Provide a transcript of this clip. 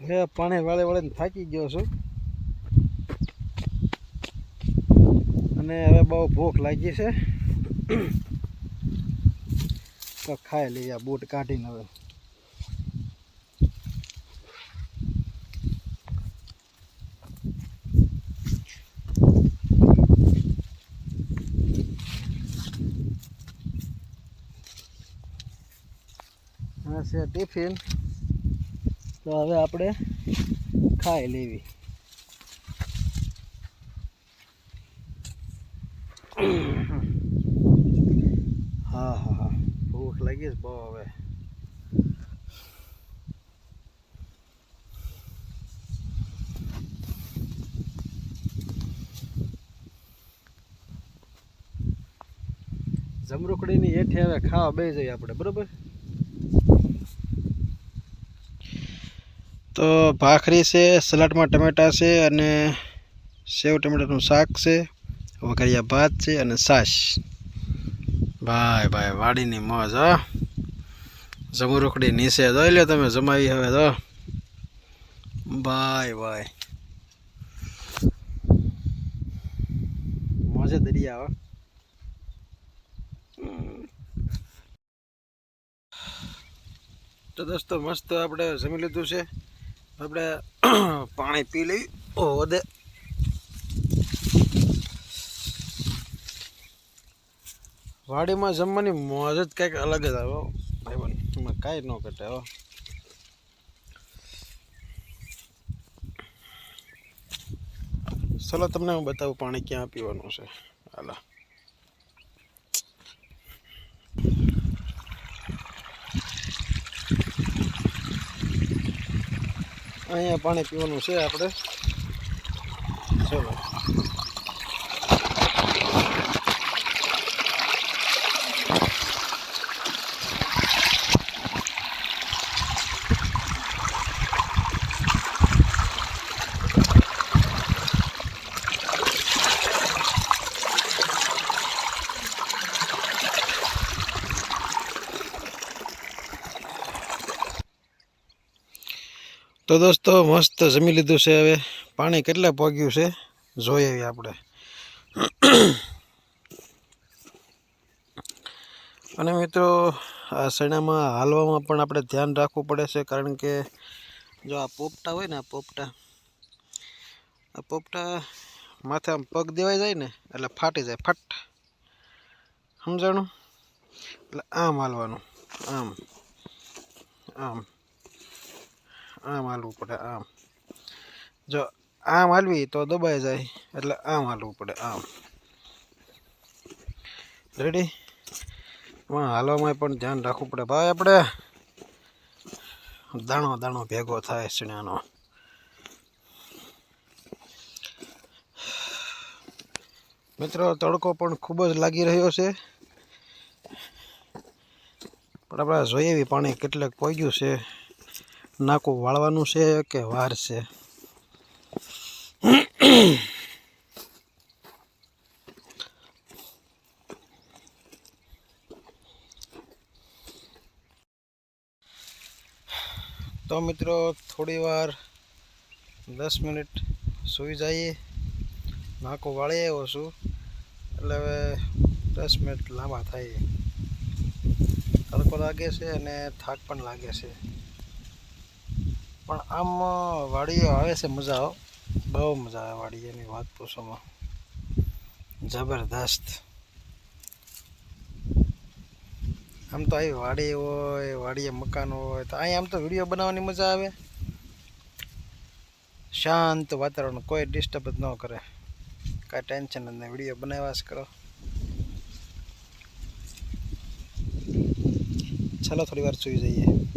હે, પાણી વાળે વાળે થાકી ગયો છું. અને હવે બહુ ભૂખ લાગી છે. તો ખાઈ લઈએ બૂટ કાઢીને હવે. છે ટિફિન. તો હવે આપણે ખાઈ લેવી. હા હા હા. ભૂખ લાગી છે બહુ હવે. જમરૂકડીની હેઠે હવે ખાવા બે જઈએ આપણે, બરોબર? તો ભાખરી છે, સલાડમાં ટમેટા છે અને સેવ ટમેટાનું શાક છે, વઘારિયા ભાત છે અને છાશ. ભાઈ ભાઈ, વાડીની મોજ, હો. જમરૂખડી નીચે જોઈ લો તમે, જમાવી હવે તો. ભાઈ ભાઈ. મોજે દરિયા, હો. તો દોસ્તો, મસ્ત આપણે જમી લીધું છે. આપણે પાણી પી લઈ. વધે. વાડીમાં જમવાની મોજ જ કંઈક અલગ જ આવે હો, ભાઈબંધ એમાં કાંઈ ન ઘટે હો. ચલો તમને હું બતાવું પાણી ક્યાં પીવાનું છે? હાલો. અહીંયા પાણી પીવાનું છે આપણે ચલો તો દોસ્તો, મસ્ત જમી લીધું છે હવે. પાણી કેટલા પગ્યું છે? જોઈએ આપણે. અને મિત્રો, આ શેણામાં હાલવામાં પણ આપણે ધ્યાન રાખવું પડે છે, કારણ કે જો આ પોપટા હોય ને, આ પોપટા આ પોપટા માથે આમ પગ દેવાઈ જાય ને, એટલે ફાટી જાય, ફટ. સમજાણું? એટલે આમ હાલવાનું, આમ આમ. આમ હાલવું પડે, આમ. જો, આમ હાલવી તો દબાઈ જાય, એટલે આમ હાલવું પડે, આમ. રેડી એમાં હાલવામાં પણ ધ્યાન રાખવું પડે. ભાઈ, આપણે દાણો દાણો ભેગો થાય ચણાનો મિત્રો, તડકો પણ ખૂબ જ લાગી રહ્યો છે. પણ આપણે જોઈએ એવી પાણી કેટલેક પહોંચ્યું છે. નાકું વાળવાનું છે કે વાર છે? તો મિત્રો, થોડી વાર દસ મિનિટ સૂઈ જઈએ. નાકું વાળી આવ્યો છું. એટલે હવે દસ મિનિટ લાંબા થાય. તડકો લાગે છે અને થાક પણ લાગે છે. પણ આમ વાડીઓ આવે છે મજા આવો બહુ મજા આવે વાડીઓની વાત પૂછોમાં જબરદસ્ત. આમ તો અહીં વાડી હોય, વાડીએ મકાન હોય, તો અહીં આમ તો વીડિયો બનાવવાની મજા આવે. શાંત વાતાવરણ, કોઈ ડિસ્ટર્બ જ ન કરે. કાંઈ ટેન્શન જ નહીં, વીડિયો બનાવ્યા જ કરો. ચાલો થોડી વાર સુઈ જઈએ.